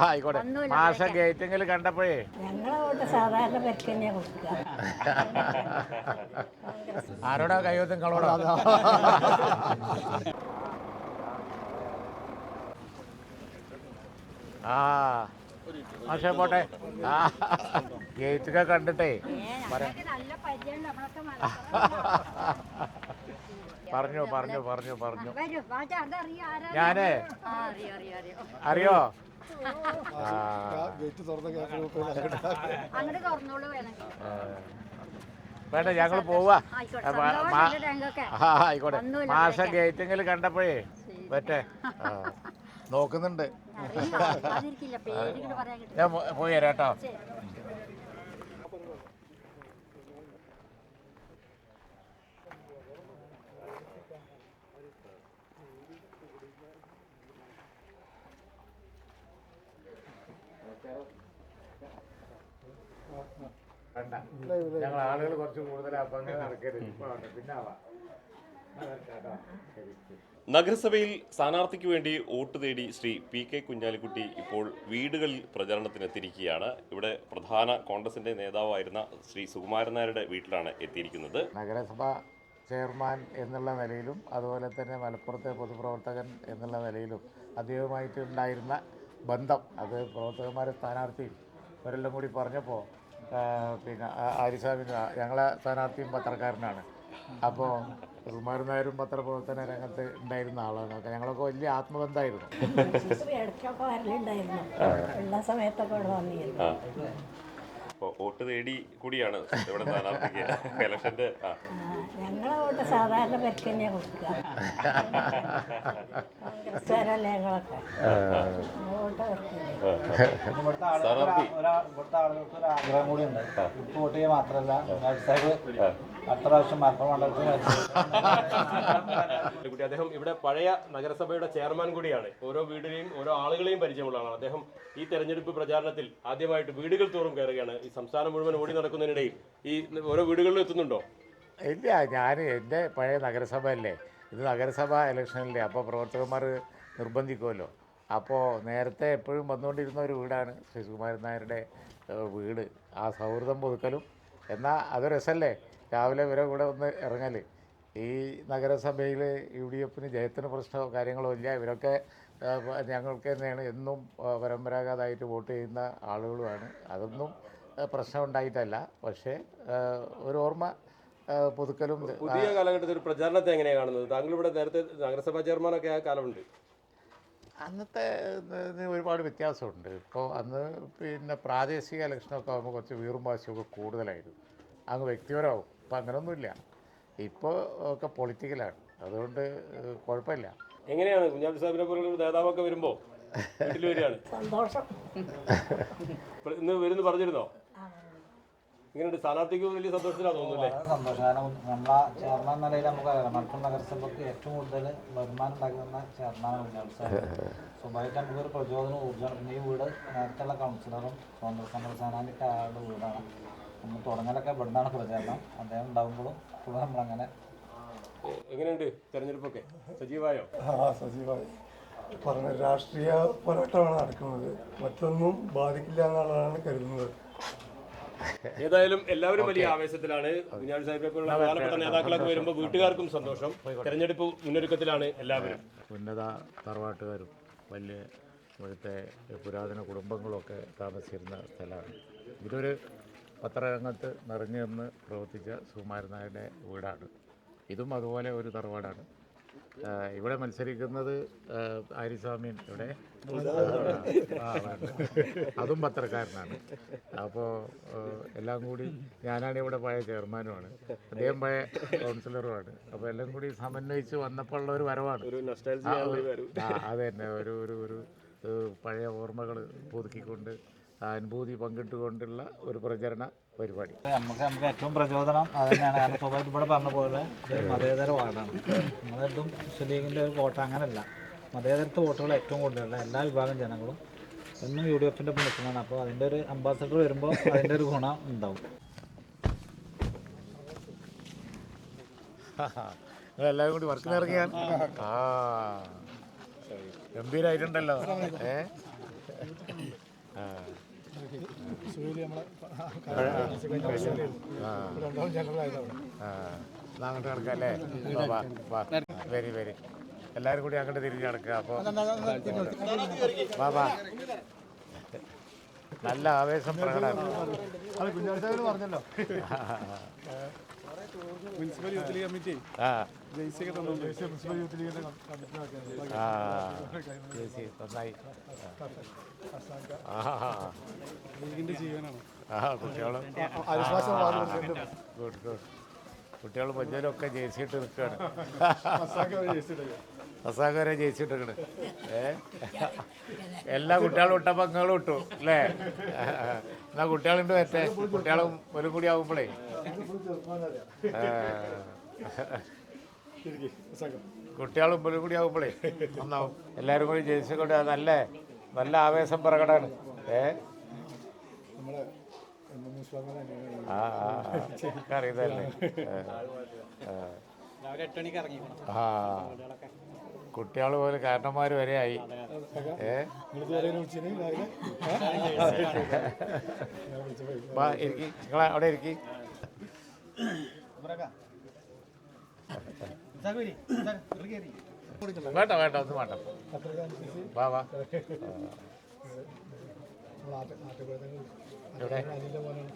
ആയിക്കോട്ടെ. മാഷ ഗേറ്റിങ്ങിൽ കണ്ടപ്പോഴേ? ആരോടാ കൈവത്തും കളോടാ ആ മാഷേ പോട്ടെ. ആ ഗേറ്റൊക്കെ കണ്ടിട്ടേ. പറയാ. പറഞ്ഞു പറഞ്ഞു പറഞ്ഞു പറഞ്ഞു. ഞാനേ. അറിയോ. വേണ്ട ഞങ്ങൾ പോവാ. ആയിക്കോട്ടെ അപ്പൊ മാ- സന്തോഷമുണ്ട് ഞങ്ങൾക്ക് ആ, ആയിക്കോട്ടെ. ഒന്നുമില്ല, ഗേറ്റിങ്ങിൽ കണ്ടപ്പോഴേ പറ്റേ നോക്കുന്നുണ്ട്. ഞാൻ പോയി തരാം കേട്ടോ. വേണ്ട. ഞങ്ങൾ ആളുകൾ കുറച്ച് കൂടുതൽ അപ്പൊ അങ്ങനെ നടക്കരുത്. പിന്നെ ആവാം. നഗരസഭയിൽ സ്ഥാനാർത്ഥിക്ക് വേണ്ടി വോട്ട് തേടി ശ്രീ പി കെ കുഞ്ഞാലിക്കുട്ടി ഇപ്പോൾ വീടുകളിൽ പ്രചരണത്തിനെത്തിയിരിക്കുകയാണ്. ഇവിടെ പ്രധാന കോൺഗ്രസിന്റെ നേതാവായിരുന്ന ശ്രീ സുകുമാരൻ നായരുടെ വീട്ടിലാണ് എത്തിയിരിക്കുന്നത്. നഗരസഭ ചെയർമാൻ എന്നുള്ള നിലയിലും അതുപോലെ തന്നെ മലപ്പുറത്തെ പൊതുപ്രവർത്തകൻ എന്നുള്ള നിലയിലും അദ്ദേഹവുമായിട്ടുണ്ടായിരുന്ന ബന്ധം. അത് പ്രവർത്തകന്മാരെ സ്ഥാനാർത്ഥി ഒരെല്ലാം കൂടി പറഞ്ഞപ്പോൾ പിന്നെ ആരിസാബിന് ഞങ്ങളെ സ്ഥാനാർത്ഥിയും പത്രക്കാരനാണ്. അപ്പോൾ സുകുമാരൻ നായരും പത്രപ്രവർത്തന രംഗത്ത് ഉണ്ടായിരുന്ന ആളാണ്. ഒക്കെ ഞങ്ങളൊക്കെ വലിയ ആത്മബന്ധമായിരുന്നു. ഇടയ്ക്കൊക്കെ വരലുണ്ടായിരുന്നു ഉള്ള സമയത്തൊക്കെ ഇവിടെ വന്നിരുന്നു. അപ്പോൾ വോട്ട് തേടി കൂടിയാണ് ഇവിടെ സ്ഥാനാർത്ഥിക്ക് ഇലക്ഷന്റെ ആ. ഞങ്ങളെ വോട്ട് സാധാരണ പേർക്ക് തന്നെ കൊടുക്കുക ഞങ്ങളൊക്കെ? ഇവിടുത്തെ. ഒരാ- ഇവിടുത്തെ ആളുകൾക്ക് ഒരു ആഗ്രഹം കൂടി ഉണ്ട്. ഇപ്പൊ വോട്ട് ചെയ്യുക മാത്രമല്ല സാഹിബ് അടുത്ത പ്രാവശ്യം മലപ്പുറം മണ്ഡലത്തിൽ അദ്ദേഹം ഇവിടെ പഴയ നഗരസഭയുടെ ചെയർമാൻ കൂടിയാണ്. ഓരോ വീടിനെയും ഓരോ ആളുകളെയും പരിചയമുള്ള ആളാണ് അദ്ദേഹം ഈ തെരഞ്ഞെടുപ്പ് പ്രചാരണത്തിൽ ആദ്യമായിട്ട് വീടുകൾ തോറും കയറുകയാണ്. ഈ സംസ്ഥാനം മുഴുവൻ ഓടി നടക്കുന്നതിനിടയിൽ ഈ ഓരോ വീടുകളിലും എത്തുന്നുണ്ടോ? ഇല്ല ഞാൻ എന്റെ പഴയ നഗരസഭ അല്ലേ ഇത് നഗരസഭ ഇലക്ഷനല്ലേ അപ്പോൾ പ്രവർത്തകന്മാർ നിർബന്ധിക്കുമല്ലോ അപ്പോൾ നേരത്തെ എപ്പോഴും വന്നുകൊണ്ടിരുന്ന ഒരു വീടാണ് ശശികുമാരൻ നായരുടെ വീട്. ആ സൗഹൃദം പുതുക്കലും. എന്നാൽ അത് രസമല്ലേ രാവിലെ വരെ കൂടെ ഒന്ന് ഇറങ്ങൽ ഈ നഗരസഭയിൽ യു ഡി എഫിന് ജയത്തിന് പ്രശ്നമോ കാര്യങ്ങളോ ഇല്ല. ഇവരൊക്കെ ഞങ്ങൾക്ക് തന്നെയാണ് എന്നും പരമ്പരാഗതമായിട്ട് വോട്ട് ചെയ്യുന്ന ആളുകളുമാണ്. അതൊന്നും പ്രശ്നം ഉണ്ടായിട്ടല്ല. പക്ഷേ ഒരു ഓർമ്മ പുതുക്കലും പുതിയ കാലഘട്ടത്തിൽ പ്രചാരണത്തെ എങ്ങനെയാണ് കാണുന്നത്? താങ്കൾ ഇവിടെ നേരത്തെ നഗരസഭാ ചെയർമാനൊക്കെ ആ കാലമുണ്ട്. അന്നത്തെ ഒരുപാട് വ്യത്യാസമുണ്ട്. ഇപ്പോൾ അന്ന് പിന്നെ പ്രാദേശിക ഇലക്ഷനൊക്കെ ആകുമ്പോൾ കുറച്ച് വീറും വാശിയൊക്കെ കൂടുതലായിരുന്നു. അങ്ങ് വ്യക്തിപരമാവും. ഇപ്പം അങ്ങനെയൊന്നുമില്ല ഇപ്പോൾ ഒക്കെ പൊളിറ്റിക്കലാണ്. അതുകൊണ്ട് കുഴപ്പമില്ല. എങ്ങനെയാണ് കുഞ്ഞാബി സാഹിബിനെ പോലുള്ള ഒരു നേതാവൊക്കെ വരുമ്പോൾ വീട്ടിൽ വരികയാണ്? സന്തോഷം. ഇന്ന് വരുന്നു പറഞ്ഞിരുന്നോ? ഇങ്ങനെയുണ്ട് സ്ഥാനാർത്ഥിക്ക് വലിയ സന്തോഷത്തിലാണ് തോന്നുന്നു വളരെ സന്തോഷം. കാരണം നമ്മളെ ചെയർമാൻ നിലയിൽ നമുക്ക് അറിയാം. മലപ്പുറം നഗരസഭയ്ക്ക് ഏറ്റവും കൂടുതൽ വരുമാനം ഉണ്ടാക്കുന്ന ചെയർമാനാണ് സ്വാഭാവികമായിട്ട് നമുക്കൊരു പ്രചോദനം ഊർജമാണ് പിന്നെ ഈ വീട് നേരത്തെയുള്ള കൗൺസിലറും കോൺഗ്രസ് സേനാനിക്ക് ആളുടെ വീടാണ്. നമ്മൾ തുടങ്ങലൊക്കെ ഇവിടുന്നാണ് പ്രചാരണം. അദ്ദേഹം ഉണ്ടാകുമ്പോഴും ഇപ്പോഴും നമ്മളങ്ങനെ എങ്ങനെയുണ്ട് തെരഞ്ഞെടുപ്പൊക്കെ? സജീവായോ? ആ സജീവായി. പറഞ്ഞ രാഷ്ട്രീയ പോരാട്ടമാണ് നടക്കുന്നത്. മറ്റൊന്നും ബാധിക്കില്ല എന്നുള്ളതാണ് കരുതുന്നത്. ഏതായാലും എല്ലാവരും വലിയ ആവേശത്തിലാണ്. കുഞ്ഞാടി സാഹിബിനെ പോലുള്ള പ്രധാനപ്പെട്ട നേതാക്കളൊക്കെ വരുമ്പോൾ വീട്ടുകാർക്കും സന്തോഷം. തെരഞ്ഞെടുപ്പ് മുന്നൊരുക്കത്തിലാണ് എല്ലാവരും. ഉന്നത തറവാട്ടുകാരും വലിയ ഇവിടുത്തെ പുരാതന കുടുംബങ്ങളൊക്കെ താമസിച്ചിരുന്ന സ്ഥലമാണ്. ഇതൊരു പത്രരംഗത്ത് നിറഞ്ഞു നിന്ന് പ്രവർത്തിച്ച സുകുമാരൻ നായരുടെ വീടാണ്. ഇതും അതുപോലെ ഒരു തറവാടാണ്. ഇവിടെ മത്സരിക്കുന്നത് ആര്യസ്വാമീൻ ഇവിടെ. അതും പത്രക്കാരനാണ്. അപ്പോൾ എല്ലാം കൂടി ഞാനാണ് ഇവിടെ പഴയ ചെയർമാനുമാണ്. അദ്ദേഹം പഴയ കൗൺസിലറുമാണ്. അപ്പോൾ എല്ലാം കൂടി സമന്വയിച്ച് വന്നപ്പോൾ ഉള്ള ഒരു വരവാണ്. ഒരു ആ, നൊസ്റ്റാൾജിയ ഒരു- ആ, അത് തന്നെ ഒരു ഒരു ഒരു പഴയ ഓർമ്മകൾ പുതുക്കിക്കൊണ്ട് അനുഭൂതി പങ്കിട്ടുകൊണ്ടുള്ള ഒരു പ്രചരണ പരിപാടി. നമുക്ക് നമുക്ക് ഏറ്റവും പ്രചോദനം അത് തന്നെയാണ്. കാരണം സ്വാഭാവികം ഇവിടെ പറഞ്ഞ പോലെ മതേതര വാർഡാണ്. നമ്മളെന്തും മുസ്ലിം ലീഗിന്റെ ഒരു വോട്ട് അങ്ങനെയല്ല മതേതരത്തെ വോട്ടുകൾ ഏറ്റവും കൂടുതലുള്ള എല്ലാ വിഭാഗം ജനങ്ങളും എന്നും യു ഡി എഫിന്റെ ഒപ്പം നിൽക്കുന്നതാണ് അപ്പോൾ അതിന്റെ ഒരു അംബാസഡർ വരുമ്പോൾ അതിന്റെ ഒരു ഗുണം ഉണ്ടാവും. എല്ലാവരും കൂടി വർക്കിന് ഇറങ്ങിയാൽ? ആ. ഗംഭീരായിട്ടുണ്ടല്ലോ. ഏ? ആ. അങ്ങോട്ട് വരി വരി എല്ലാവരും കൂടി അങ്ങോട്ട് തിരിഞ്ഞു നടക്കുക അപ്പോൾ ബാബാ നല്ല ആവേശം പ്രകടനം. അത് കുഞ്ഞാഴ്ച പറഞ്ഞല്ലോ. Municipal youth league committee. ആ. ജയിച്ചൊക്കെ തന്നു ദേശീയ മുനിസിപ്പൽ യൂത്ത് ലീഗിന്റെ കമ്മിറ്റി ആ. ചേച്ചി നന്നായി. ആ. ലീഗിന്റെ ജീവനാണ്. ആ കുട്ടികളും. Good good. കുട്ടികളും വലിയവരും ഒക്കെ ജയിച്ചിട്ട് നിൽക്കുകയാണ്. അസാഖരെ ജയിച്ചിട്ടുണ്ട് ഏ? എല്ലാ കുട്ടികളും ഇട്ടപ്പോൾ നിങ്ങളും ഇട്ടു അല്ലേ? എന്നാ കുട്ടികളുണ്ട് മറ്റേ? കുട്ടികളും ഒരു കൂടി ആവുമ്പോഴേ കുട്ടികളും ഒരു കൂടി ആവുമ്പോഴേ ഒന്നാവും എല്ലാവരും കൂടി ജയിച്ചുകൊണ്ട് നല്ല നല്ല ആവേശം പ്രകടമാണ്. ഏ? ആ ആ ആ. കുട്ടികൾ പോലെ കാരണന്മാർ വരെ ആയി. നിങ്ങൾ അവിടെ ഇരിക്കി. വേണ്ട വേണ്ട ഒന്നും വേണ്ട. വാ വാ. ഇവിടെ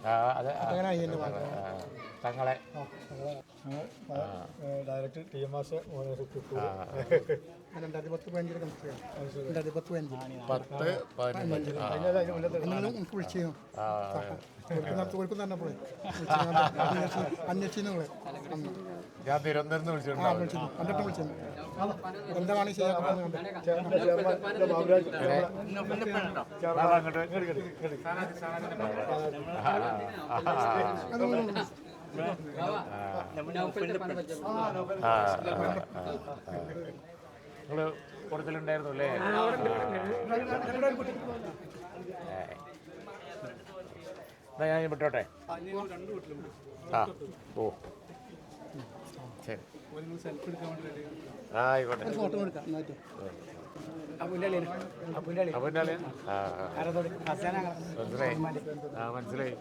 ആ അതെ തങ്ങളെ. ടി എം രണ്ടായിരത്തി പത്ത് രണ്ടായിരത്തി പത്ത് പതിനഞ്ച്. എനിക്ക് അന്വേഷിച്ചു നിങ്ങളെ. ഞാൻ തിരുവനന്തപുരത്ത് വിളിച്ചിട്ടുണ്ടോ. എന്താണ് ചെയ്യാൻ നിങ്ങൾ കൂടുതലുണ്ടായിരുന്നു അല്ലേ എന്നാ ഞാൻ വിട്ടോട്ടെ ആ ഓ ശരി ആയിക്കോട്ടെ. മനസ്സിലായി മനസ്സിലായി.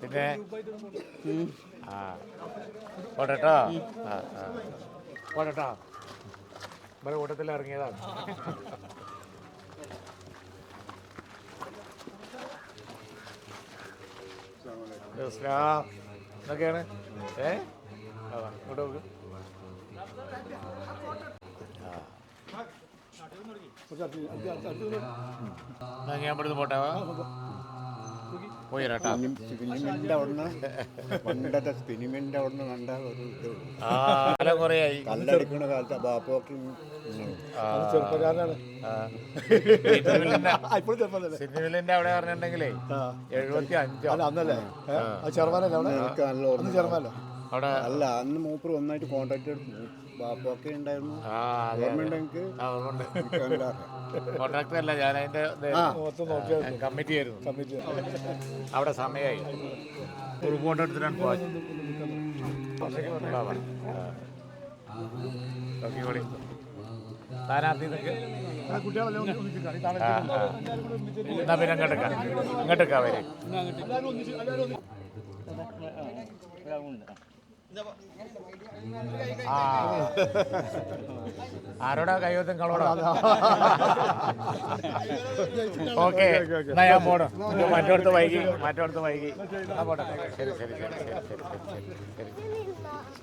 പിന്നെ ആ പോട്ടെട്ടോ ആ ആ കൂട്ടത്തിൽ ഇറങ്ങിയതാണ് ഇസ്ലാം എന്നൊക്കെയാണ് ഏ ഇങ്ങോട്ട് നോക്ക് ഞാൻ ഇവിടുന്ന് പോട്ടെ. പോയി വരാട്ടോ സ്പിനിമിന്റെ അവിടുന്ന് പണ്ടത്തെ സ്പിനിമിന്റെ അവിടുന്ന് കണ്ട ഒരു ഇത്. ആ കാലം കുറേ ആയി കല്ലടിക്കുന്ന കാലത്ത് ബാപ്പോക്ക് ചെറുപ്പക്കാരനാണ്. സിനിമലിന്റെ അവിടെ പറഞ്ഞിട്ടുണ്ടെങ്കിലേ എഴുപത്തി അഞ്ചോ? അല്ല അന്നല്ലേ? ചെറുമാനല്ലേ അവിടെ? ചെറുമാനല്ലോ അവിടെ അല്ല അന്ന് മൂപ്പർ ഒന്നായിട്ട് കോണ്ടാക്ട് എടുത്തു. ബാപ്പൊക്കെ ഉണ്ടായിരുന്നു. ഓർമ്മയുണ്ട് എനിക്ക് കോൺട്രാക്ടർ അല്ല ഞാൻ അതിന്റെ കമ്മിറ്റി ആയിരുന്നു. കമ്മിറ്റി അവിടെ സമയമായി. ഒരു എടുത്തിട്ടാണ് പോയത്. സ്ഥാനാർത്ഥി എന്നാ പിന്നെ ഇങ്ങോട്ടേക്കാം ഇങ്ങോട്ടേക്കാ വരെ. ആരോടാ കൈവത്തം കളോടാ ഓക്കെ എന്നാ ഞാൻ പോണം. മറ്റോടത്ത് വൈകി മറ്റോടത്ത് വൈകി. ആ പോട്ടെ. ശരി ശരി ശരി ശരി ശരി ശരി ശരി.